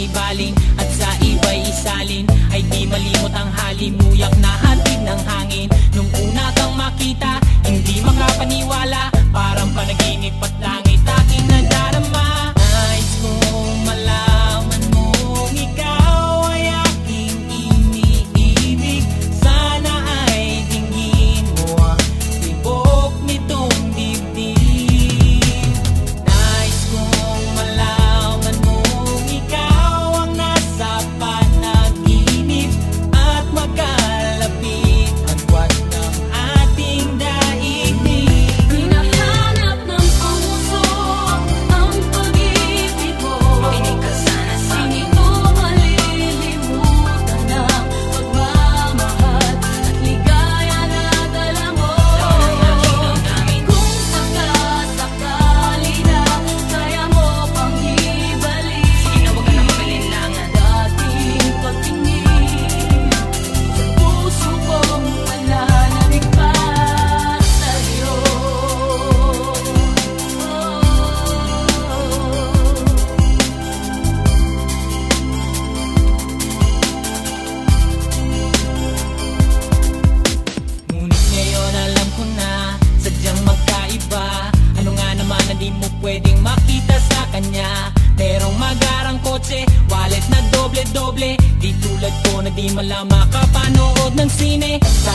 ibalin At sa iba'y isalin. Ay di malimot ang halimuyak na hatid ng hangin. simple Di tulad ko na di malama kapanood ng sine. Sa